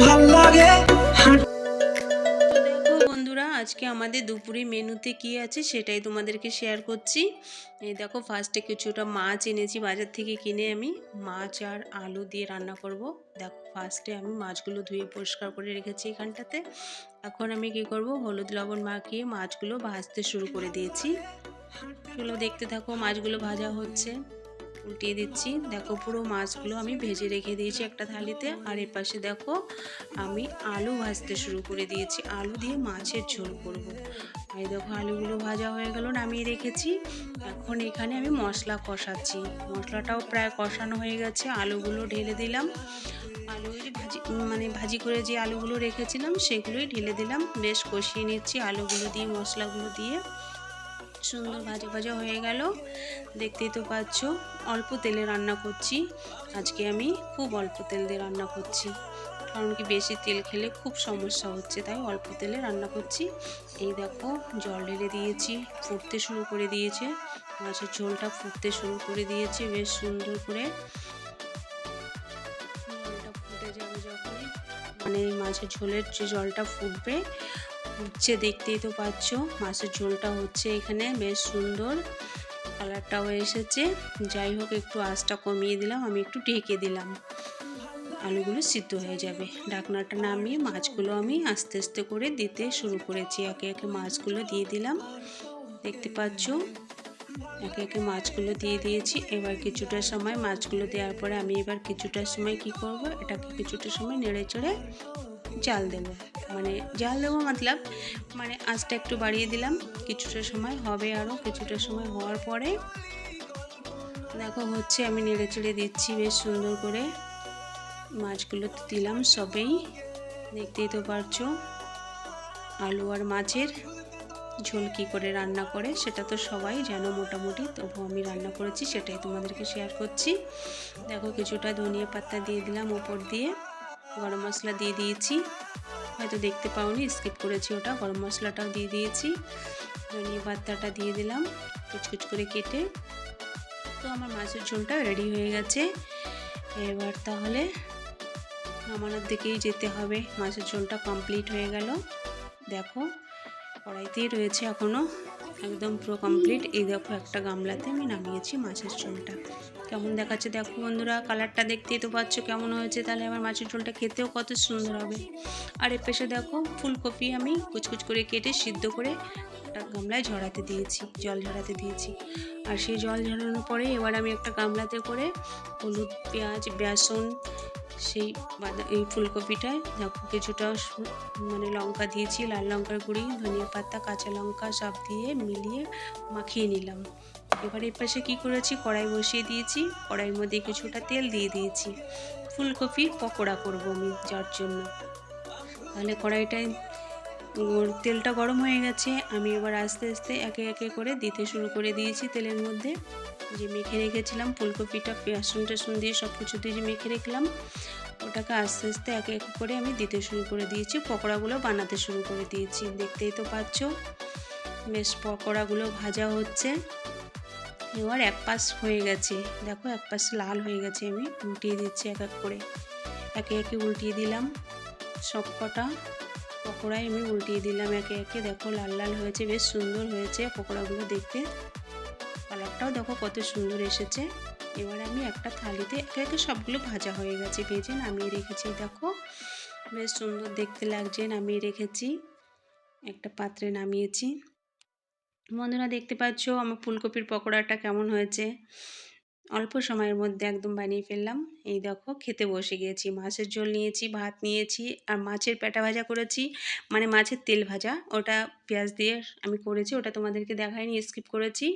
ভালো বন্ধুরা, আজকে আমাদের দুপুরে মেনুতে কি আছে সেটাই তোমাদেরকে শেয়ার করছি। এই দেখো ফার্স্টে কিছুটা মাছ এনেছি বাজার থেকে কিনে আমি। মাছ আর আলু দিয়ে রান্না করব। দেখো ফার্স্টে আমি মাছগুলো ধুয়ে পরিষ্কার করে রেখেছি এখানটাতে। এখন আমি কি করব, হলুদ লবণ মাখিয়ে মাছগুলো ভাজতে শুরু করে দিয়েছি। চলো দেখতে থাকো মাছগুলো ভাজা হচ্ছে। উল্টিয়ে দিচ্ছি। দেখো পুরো মাছগুলো আমি ভেজে রেখে দিয়েছি একটা থালিতে। আর এর পাশে দেখো আমি আলু ভাজতে শুরু করে দিয়েছি। আলু দিয়ে মাছের ঝোল করব। আর দেখো আলুগুলো ভাজা হয়ে গেল, নামিয়ে রেখেছি। এখন এখানে আমি মশলা কষাচ্ছি। মশলাটাও প্রায় কষানো হয়ে গেছে, আলুগুলো ঢেলে দিলাম। আলু ভাজি মানে ভাজি করে যে আলুগুলো রেখেছিলাম, সেগুলোই ঢেলে দিলাম। বেশ কষিয়ে নিচ্ছি আলুগুলো দিয়ে, মশলাগুলো দিয়ে। সুন্দর ভাজা ভাজা হয়ে গেল। দেখতেই তো পাচ্ছ, অল্প তেলে রান্না করছি। আজকে আমি খুব অল্প তেল দিয়ে রান্না করছি। কারণ কি বেশি তেল খেলে খুব সমস্যা হচ্ছে, তাই অল্প তেলে রান্না করছি। এই দেখো, জল ঢেলে দিয়েছি, ফুটতে শুরু করে দিয়েছে। মাছের ঝোলটা ফুটতে শুরু করে দিয়েছে, বেশ সুন্দর করে। ফুটে যাবে যখন মানে মাছের ঝোলের যে জলটা ফুটবে ফুটছে দেখতেই তো পাচ্ছ। মাছের ঝোলটা হচ্ছে এখানে, বেশ সুন্দর। কালারটাও এসেছে। যাই হোক, একটু আঁচটা কমিয়ে দিলাম, আমি একটু ঢেকে দিলাম। আলুগুলো সিদ্ধ হয়ে যাবে। ডাকনাটা নামিয়ে মাছগুলো আমি আস্তে আস্তে করে দিতে শুরু করেছি। একে একে মাছগুলো দিয়ে দিলাম। দেখতে পাচ্ছ? একে একে মাছগুলো দিয়ে দিয়েছি। এবার কিছুটা সময় মাছগুলো দেওয়ার পরে আমি এবার কিছুটা সময় কি করব? এটাকে কিছুটা সময় নেড়ে চড়ে জাল দেব। মানে জাল দেবো মতলব মানে আঁচটা একটু বাড়িয়ে দিলাম, কিছুটা সময় হবে আরও কিছুটা সময় হওয়ার পরে দেখো হচ্ছে আমি নেড়ে চেড়ে দিচ্ছি বেশ সুন্দর করে। মাছগুলো তো দিলাম সবেই, দেখতেই তো পারছ। আলু আর মাছের ঝোল কী করে রান্না করে সেটা তো সবাই জানো মোটামুটি, তবু আমি রান্না করেছি সেটাই তোমাদেরকে শেয়ার করছি। দেখো কিছুটা ধনিয়া পাতা দিয়ে দিলাম ওপর দিয়ে। গরম মশলা দিয়ে দিয়েছি। হয়তো দেখতে পাওনি স্কিপ করেছি ওটা। গরম মশলাটাও দিয়ে দিয়েছি। ধনিয়া পাতাটা দিয়ে দিলাম, কুচকুচ করে কেটে। তো আমার মাছের ঝোলটা রেডি হয়ে গেছে। এবার তাহলে নামানোর দিকেই যেতে হবে। মাছের ঝোলটা কমপ্লিট হয়ে গেল। দেখো, কড়াইতেই রয়েছে এখনও একদম পুরো কমপ্লিট এই দেখো একটা গামলাতে আমি নামিয়েছি মাছের ঝোলটা। কেমন দেখাচ্ছে দেখো বন্ধুরা কালারটা দেখতেই তো পাচ্ছ কেমন হয়েছে। তাহলে আমার মাছের ঝোলটা খেতেও কত সুন্দর হবে। আর এর পেশে দেখো ফুলকপি আমি কুচকুচ করে কেটে সিদ্ধ করে একটা গামলায় ঝরাতে দিয়েছি, জল ঝরাতে দিয়েছি। আর সেই জল ঝরানোর পরে এবার আমি একটা গামলাতে করে হলুদ, পেঁয়াজ, বেসন সেই বাদা এই ফুলকপিটায় দেখো কিছুটা মানে লঙ্কা দিয়েছি, লাল লঙ্কার গুঁড়ি, ধনিয়া পাতা, কাঁচা লঙ্কা সব দিয়ে মিলিয়ে মাখিয়ে নিলাম। এবার এর পাশে কী করেছি? কড়াই বসিয়ে দিয়েছি, কড়াইয়ের মধ্যে কিছুটা তেল দিয়ে দিয়েছি। ফুলকপি পকোড়া করব আমি, যার জন্য। তাহলে কড়াইটায় তেলটা গরম হয়ে গেছে, আমি এবার আস্তে আস্তে একে একে করে দিতে শুরু করে দিয়েছি তেলের মধ্যে। যে মেখে রেখেছিলাম, ফুলকপিটা পেঁয়াসুন টেসুন দিয়ে সব কিছু দিয়ে মেখে রেখলাম ওটাকে আস্তে আস্তে একে এক করে আমি দিতে শুরু করে দিয়েছি। পকোড়াগুলো বানাতে শুরু করে দিয়েছি। দেখতেই তো পাচ্ছ, বেশ পকোড়াগুলো ভাজা হচ্ছে। এবার এক পাশ হয়ে গেছে। দেখো, এক পাশ লাল হয়ে গেছে। আমি উল্টিয়ে দিচ্ছি এক এক করে। একে একে উল্টিয়ে দিলাম। সব কটা পকোড়াই আমি উল্টিয়ে দিলাম একে একে। দেখো, লাল লাল হয়েছে, বেশ সুন্দর হয়েছে পকোড়াগুলো দেখতে। কালারটাও দেখো কত সুন্দর এসেছে। এবার আমি একটা থালিতে একে একে সবগুলো ভাজা হয়ে গেছে। ভেজে নামিয়ে রেখেছি, দেখো। বেশ সুন্দর দেখতে লাগছে, নামিয়ে রেখেছি। একটা পাত্রে নামিয়েছি। বন্ধুরা, দেখতে পাচ্ছ আমার ফুলকপির পকোড়াটা কেমন হয়েছে? অল্প সময়ের মধ্যে একদম বানিয়ে ফেললাম। এই দেখো, খেতে বসে গিয়েছি। মাছের ঝোল নিয়েছি, ভাত নিয়েছি, আর মাছের পেটা ভাজা করেছি। মানে মাছের তেল ভাজা, ওটা পেঁয়াজ দিয়ে আমি করেছি, ওটা তোমাদেরকে দেখাইনি স্কিপ করেছি।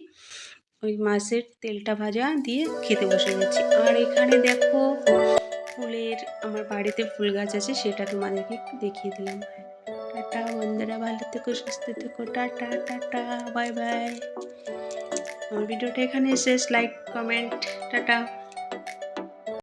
ওই মাছের তেলটা ভাজা দিয়ে খেতে বসে গেছি। আর এখানে দেখো ফুলের, আমার বাড়িতে ফুল গাছ আছে, সেটা তোমাদেরকে একটু দেখিয়ে দিলাম। টাটা বন্ধুরা, ভালো থেকো, সুস্থ থেকো, টাটা টাটা, বাই বাই। আমার ভিডিওটা এখানে শেষ লাইক কমেন্ট টাটা।